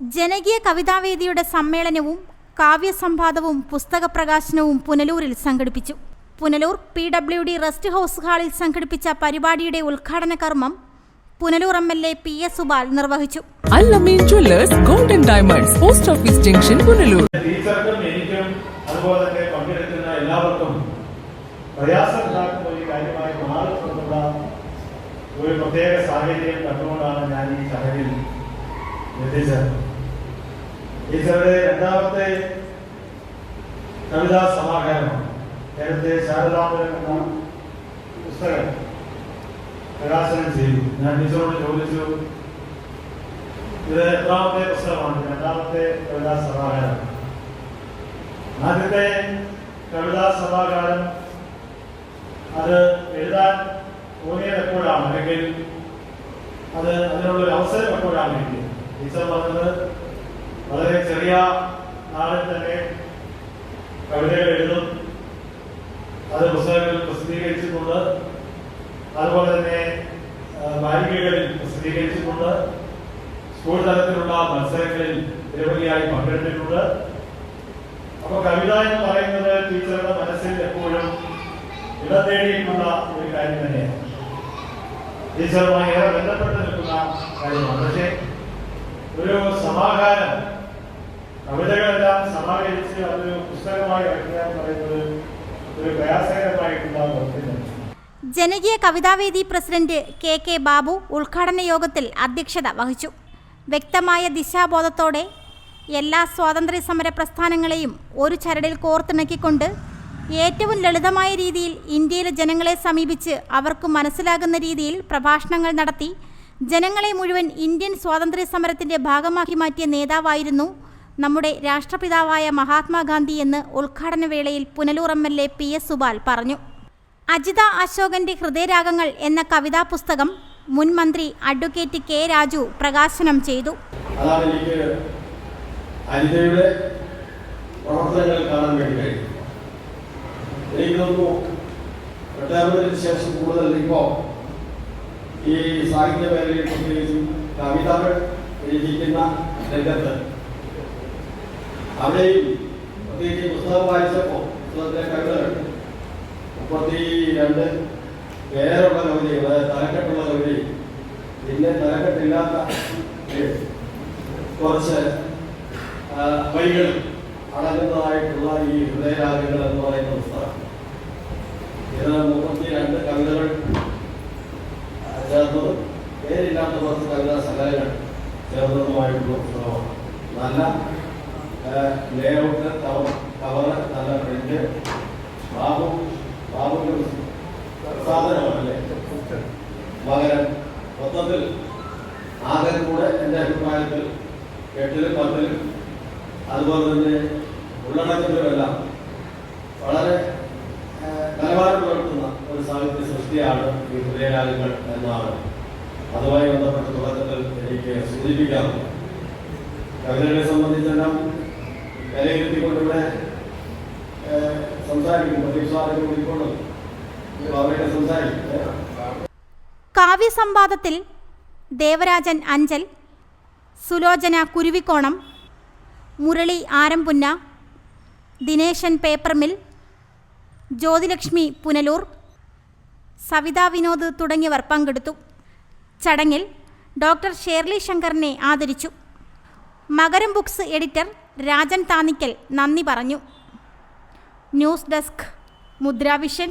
ജനകീയ കവിതാവേദിയുടെ സമ്മേളനവും കാവ്യസംവാദവും പുസ്തക പ്രകാശനവും പുനലൂരിൽ സംഘടിപ്പിച്ചു. Punalur P W D rest house ഹാളിൽ സംഘടിപ്പിച്ച പരിപാടിയുടെ ഉദ്ഘാടന കർമ്മം Punalur M L A P S Supal നിർവഹിച്ചു. Al Ameen jewellers golden diamonds post office junction Punalur. ടീച്ചർക്കും എനിക്കും അതുപോലെ തന്നെ പങ്കെടുക്കുന്ന എല്ലാവർക്കും ഒരു കാര്യമായി മാറുന്നുള്ള ഒരു പ്രത്യേക സാഹചര്യം കണ്ടുകൊണ്ടാണ് ഞാൻ ഈ ചടങ്ങിൽ എത്തിച്ചത്. ടീച്ചറുടെ രണ്ടാമത്തെ കവിതാ സമാഹാരമാണ് നേരത്തെ ശാരദാമരം എന്ന പുസ്തകം പ്രകാശനം ചെയ്തു. ഞാൻ ടീച്ചറോട് ചോദിച്ചു ഇത് എത്രാമത്തെ പുസ്തകമാണ്? രണ്ടാമത്തെ കവിതാ സമാഹാരം. ആദ്യത്തെ കവിതാ സമാഹാരം അത് എഴുതാൻ തോന്നിയത് അല്ലെങ്കിൽ അത് അതിനുള്ള ഒരു അവസരം എപ്പോഴാണ് കിട്ടിയത്? ടീച്ചർ പറഞ്ഞത് വളരെ ചെറിയ നാളിൽ തന്നെ കവിതകൾ എഴുതും. അത് പുസ്തകങ്ങളിൽ പ്രസിദ്ധീകരിച്ചിട്ടുണ്ട്. അതുപോലെ തന്നെ ബാലികകളിൽ പ്രസിദ്ധീകരിച്ചിട്ടുണ്ട്. സ്കൂൾ തലത്തിലുള്ള മത്സരങ്ങളിൽ നിരവധിയായി പങ്കെടുത്തിട്ടുണ്ട്. അപ്പൊ കവിത എന്ന് പറയുന്നത് ടീച്ചറുടെ മനസ്സിൽ എപ്പോഴും ഇടം ഒരു കാര്യം തന്നെയാണ്. ടീച്ചറുമായി ഏറെ ബന്ധപ്പെട്ട് നിൽക്കുന്ന കാര്യമാണ്. പക്ഷേ ഒരു സമാഹാരം ഒരു ജനകീയ കവിതാവേദി പ്രസിഡന്റ് കെ കെ ബാബു ഉദ്ഘാടന യോഗത്തിൽ അധ്യക്ഷത വഹിച്ചു. വ്യക്തമായ ദിശാബോധത്തോടെ എല്ലാ സ്വാതന്ത്ര്യ സമര പ്രസ്ഥാനങ്ങളെയും ഒരു ചരടിൽ കോർത്തിണക്കിക്കൊണ്ട് ഏറ്റവും ലളിതമായ രീതിയിൽ ഇന്ത്യയിലെ ജനങ്ങളെ സമീപിച്ച് അവർക്ക് മനസ്സിലാകുന്ന രീതിയിൽ പ്രഭാഷണങ്ങൾ നടത്തി ജനങ്ങളെ മുഴുവൻ ഇന്ത്യൻ സ്വാതന്ത്ര്യ സമരത്തിന്റെ ഭാഗമാക്കി മാറ്റിയ നേതാവായിരുന്നു നമ്മുടെ രാഷ്ട്രപിതാവായ മഹാത്മാഗാന്ധി എന്ന് ഉദ്ഘാടന വേളയിൽ Punalur M L A P S Supal പറഞ്ഞു. അജിത അശോകന്റെ ഹൃദയരാഗങ്ങൾ എന്ന കവിതാ പുസ്തകം മുൻ മന്ത്രി അഡ്വക്കേറ്റ് കെ രാജു പ്രകാശനം ചെയ്തു. അതാണ് എനിക്ക് അനിതയുടെ പ്രവർത്തനങ്ങൾ കാണാൻ വേണ്ടി കഴിയും എനിക്ക് തോന്നുന്നു റിട്ടയർമെന്റിന് ശേഷം ഇപ്പോൾ ഈ സാഹിത്യ മേഖലയിൽ പ്രത്യേകിച്ചും കവിതകൾ രചിക്കുന്ന രംഗത്ത് അവിടെയും പ്രത്യേകിച്ച് പുസ്തകം വായിച്ചപ്പോൾ പുസ്തകത്തിലെ കവിതകൾ മുപ്പത്തി രണ്ട് പേരുള്ള കവിതയും അതായത് തലക്കെട്ടുള്ള കവിതയും പിന്നെ തലക്കെട്ടില്ലാത്ത കുറച്ച് വൈകൾ അടങ്ങുന്നതായിട്ടുള്ള ഈ ഹൃദയരാഗങ്ങൾ എന്ന് പറയുന്ന പുസ്തകം. ഇത് മുപ്പത്തി രണ്ട് കവിതകൾ ചേർന്നതും പേരില്ലാത്ത കുറച്ച് കവിതാ സകലങ്ങൾ ചേർന്നതുമായിട്ടുള്ള പുസ്തകമാണ്. നല്ല ലേഔട്ട് കവറ് നല്ല പ്രിന്റ് ബാബു ബാബുവിന്റെ സാധനമാണല്ലേ? പകരം മൊത്തത്തിൽ ആകെ കൂടെ എന്റെ അഭിപ്രായത്തിൽ എട്ടിലും പത്തിലും അതുപോലെ തന്നെ ഉള്ളടക്കത്തിലുമെല്ലാം വളരെ നിലവാരം പുലർത്തുന്ന ഒരു സാഹിത്യ സൃഷ്ടിയാണ് ഈ ഹൃദയരാഗങ്ങൾ എന്നാണ്. അതുമായി ബന്ധപ്പെട്ട തുടക്കത്തിൽ എനിക്ക് സൂചിപ്പിക്കാറുണ്ട്. കവിതകളെ സംബന്ധിച്ചെല്ലാം വിലയിരുത്തിക്കൊണ്ടിവിടെ സംസാരിക്കും ഏ? കാവ്യസംവാദത്തിൽ ദേവരാജൻ അഞ്ചൽ സുലോചന കുരുവിക്കോണം മുരളി ആരംപുന്ന ദിനേശൻ പേപ്പർമിൽ ജ്യോതിലക്ഷ്മി പുനലൂർ സവിതാ വിനോദ് തുടങ്ങിയവർ പങ്കെടുത്തു. ചടങ്ങിൽ ഡോക്ടർ ഷേർലി ശങ്കറിനെ ആദരിച്ചു. മകരം ബുക്സ് എഡിറ്റർ രാജൻ താന്നിക്കൽ നന്ദി പറഞ്ഞു. News desk Mudra Vision